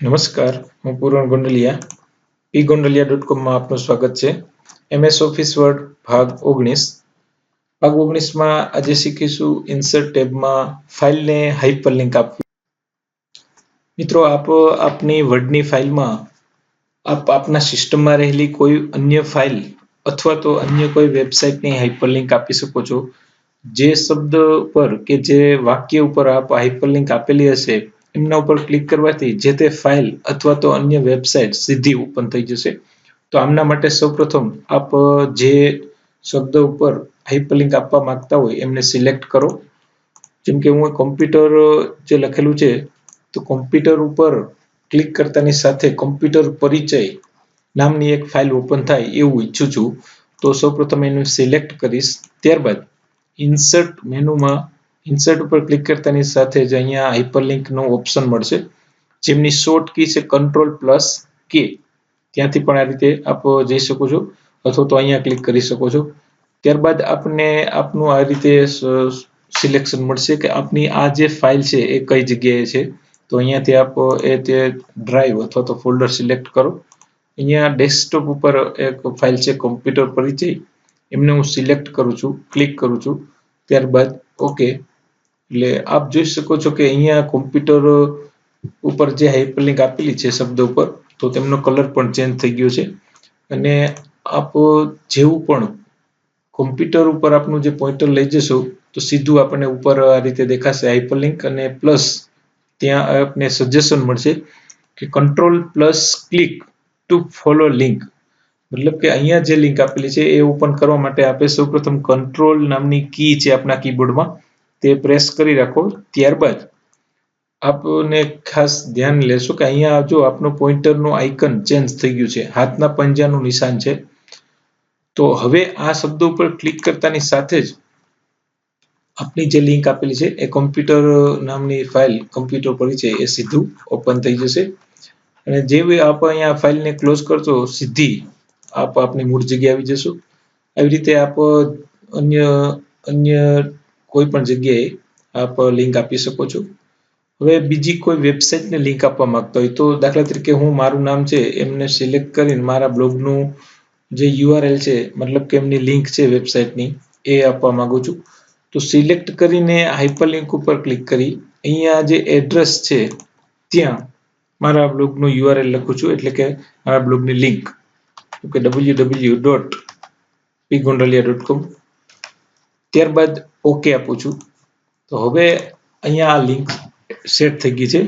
નમસ્કાર, હું Puran Gondaliya P Gondaliya dot કોમમાં આપનું સ્વાગત છે. એમએસ ઓફિસ વર્ડ ભાગ ઓગણીસ. ભાગ ઓગણીસમાં આજે શીખીશું ઇન્સર્ટ ટેબમાં ફાઇલને હાઇપરલિંક આપવી. મિત્રો, આપ, આપની વર્ડની ફાઇલમાં આપ, આપના સિસ્ટમમાં રહેલી કોઈ અન્ય ફાઇલ અથવા તો અન્ય કોઈ વેબસાઇટની હાઇપરલિંક આપી શકો છો. જે શબ્દ પર કે જે વાક્ય ઉપર આપ હાઇપરલિંક આપેલી હશે એમના ઉપર ક્લિક કરવાથી જે તે ફાઇલ અથવા તો અન્ય વેબસાઇટ સીધી ઓપન થઈ જશે. તો આમના માટે સૌપ્રથમ આપ જે શબ્દ ઉપર હાઇપરલિંક આપવા માંગતા હોય એમને સિલેક્ટ કરો. જેમ કે હું કોમ્પ્યુટર જે લખેલું છે, તો કોમ્પ્યુટર ઉપર ક્લિક કરતાની સાથે કોમ્પ્યુટર પરિચય નામની એક ફાઇલ ઓપન થાય એવું ઈચ્છું છું. તો સૌપ્રથમ એનું સિલેક્ટ કરીશ. ત્યારબાદ ઇન્સર્ટ મેનુમાં ઇન્સર્ટ ઉપર ક્લિક કરતાની સાથે જ અહીંયા હાઇપરલિંકનું ઓપ્શન મળશે. જેમની શોર્ટ કી છે કંટ્રોલ પ્લસ કે ત્યાંથી પણ આ રીતે આપ જઈ શકો છો, અથવા તો અહીંયા ક્લિક કરી શકો છો. ત્યારબાદ આપને આપનું આ રીતે સિલેક્શન મળશે કે આપની આ જે ફાઇલ છે એ કઈ જગ્યાએ છે. તો અહીંયાથી આપ એ તે ડ્રાઈવ અથવા તો ફોલ્ડર સિલેક્ટ કરો. અહીંયા ડેસ્કટોપ ઉપર એક ફાઇલ છે કોમ્પ્યુટર પરિચય. એમને હું સિલેક્ટ કરું છું ક્લિક કરું છું. ત્યારબાદ ઓકે એટલે આપ જોઈ શકો છો કે અહીંયા કોમ્પ્યુટર ઉપર જે હાઇપરલિંક આપેલી છે શબ્દ ઉપર, તો તેમનો કલર પણ ચેન્જ થઈ ગયો છે. અને આપ જેવું પણ કોમ્પ્યુટર ઉપર આપનું જે પોઈન્ટર લઈ જશો, તો સીધું આપણને ઉપર આ રીતે દેખાશે હાઇપરલિંક અને પ્લસ ત્યાં આપને સજેશન મળશે કે control plus click to follow link મતલબ કે અહીંયા જે લિંક આપેલી છે એ ઓપન કરવા માટે આપણે સૌપ્રથમ કંટ્રોલ નામની કી છે આપણા કીબોર્ડમાં તે પ્રેસ કરી રાખો. ત્યારબાદ આપને ખાસ ધ્યાન લેશો કે અહીંયા જો આપનું પોઈન્ટરનું આઇકન ચેન્જ થઈ ગયું છે. હાથના પંજાનું નિશાન છે. તો હવે આ શબ્દો ઉપર ક્લિક કરતાની સાથે જ આપની જે લિંક આપેલી છે એ કોમ્પ્યુટર નામની ફાઇલ કોમ્પ્યુટર પર છે એ સીધું ઓપન થઈ જશે. અને જેવી આપ અહીંયા ફાઇલને ક્લોઝ કરશો સીધી આપ આપની મૂળ જગ્યાએ આવી જશો. આવી રીતે આપ અન્ય અન્ય કોઈ પણ જગ્યાએ આપ લિંક આપી શકો છો. હવે બીજી કોઈ વેબસાઇટને લિંક આપવા માંગતા હોય તો દાખલા તરીકે હું મારું નામ છે એમને સિલેક્ટ કરીને મારા બ્લોગનું જે યુઆરએલ છે, મતલબ કે એમની લિંક છે વેબસાઇટની એ આપવા માંગુ છું. તો સિલેક્ટ કરીને હાઇપરલિંક ઉપર ક્લિક કરી, અહીંયા જે એડ્રેસ છે, ત્યાં મારા બ્લોગનું યુઆરએલ લખું છું, એટલે કે મારા બ્લોગની લિંક કે W W dot P Gondaliya dot com ત્યારબાદ ઓકે આપું છું. તો હવે અહીંયા આ લિંક સેટ થઈ ગઈ છે.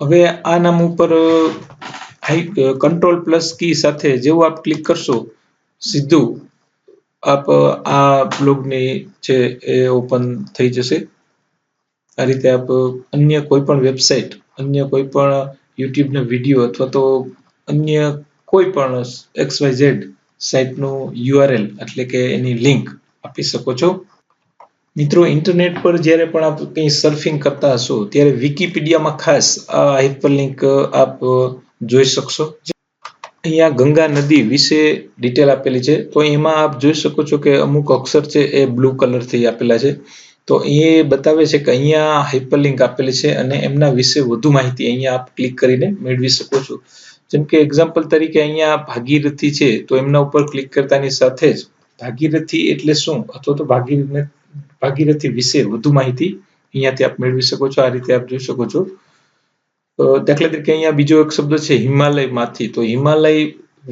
હવે આ નામ ઉપર કંટ્રોલ પ્લસ કી સાથે જેવું આપ ક્લિક કરશો, સીધું આપ આ બ્લોગની છે એ ઓપન થઈ જશે. આ રીતે આપ અન્ય કોઈ પણ વેબસાઇટ અન્ય કોઈ પણ યુટ્યુબના વીડિયો અથવા તો અન્ય કોઈ પણ એક્સ વાય ઝેડ સાઇટનું યુઆરએલ એટલે કે એની લિંક આપી શકો છો. મિત્રો, ઇન્ટરનેટ પર જ્યારે પણ આપ કંઈ સર્ફિંગ કરતા હશો, ત્યારે વિકિપીડિયામાં ખાસ આ હાઇપરલિંક આપ જોઈ શકશો. અહીંયા ગંગા નદી વિશે ડિટેલ આપેલી છે. તો એમાં આપ જોઈ શકો છો કે અમુક અક્ષર છે એ બ્લુ કલરથી આપેલા છે. તો એ બતાવે છે કે અહીંયા હાઇપરલિંક આપેલી છે અને એમના વિશે વધુ માહિતી અહીંયા આપ ક્લિક કરીને મેળવી શકો છો. જેમ કે એક્ઝામ્પલ તરીકે અહીંયા ભાગીરથી છે, તો એમના ઉપર ક્લિક કરતાની સાથે જ ભાગીરથી એટલે શું? અથવા તો ભાગીરથ ભાગીરથી વિશે વધુ માહિતી અહીંયાથી આપ મેળવી શકો છો, આ રીતે આપ જોઈ શકો છો. દાખલા તરીકે અહીંયા બીજો એક શબ્દ છે, હિમાલયમાંથી. તો હિમાલય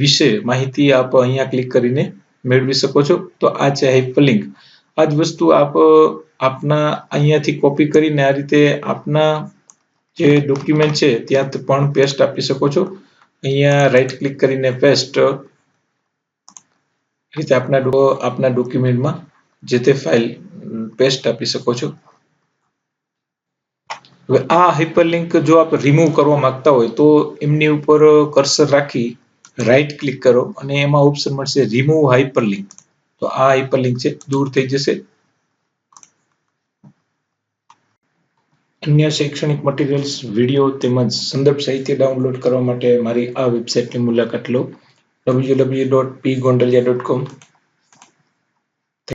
વિશે માહિતી આપ અહીંયા ક્લિક કરીને મેળવી શકો છો. તો આ છે હાઇપરલિંક આ જ વસ્તુ આપ, આપના અહીંયાથી કોપી કરીને આ રીતે આપના જે ડોક્યુમેન્ટ છે, ત્યાં પણ પેસ્ટ આપી શકો છો. અહીંયા રાઈટ ક્લિક કરીને પેસ્ટ રીતે આપના આપના ડોક્યુમેન્ટમાં જે તે ફાઇલ પેસ્ટ આપી શકો છો. હવે આ હાઇપરલિંક જો આપ રિમૂવ કરવા માંગતા હોય તો એમની ઉપર કર્સર રાખી રાઈટ ક્લિક કરો અને એમાં ઓપ્શન મળશે રિમૂવ હાઇપરલિંક તો આ હાઇપરલિંક છે, દૂર થઈ જશે. અન્ય શૈક્ષણિક મટીરિયલ્સ વીડિયો તેમજ સંદર્ભ સાહિત્ય ડાઉનલોડ કરવા માટે મારી આ વેબસાઇટની મુલાકાત લો. www.pgondaliya.com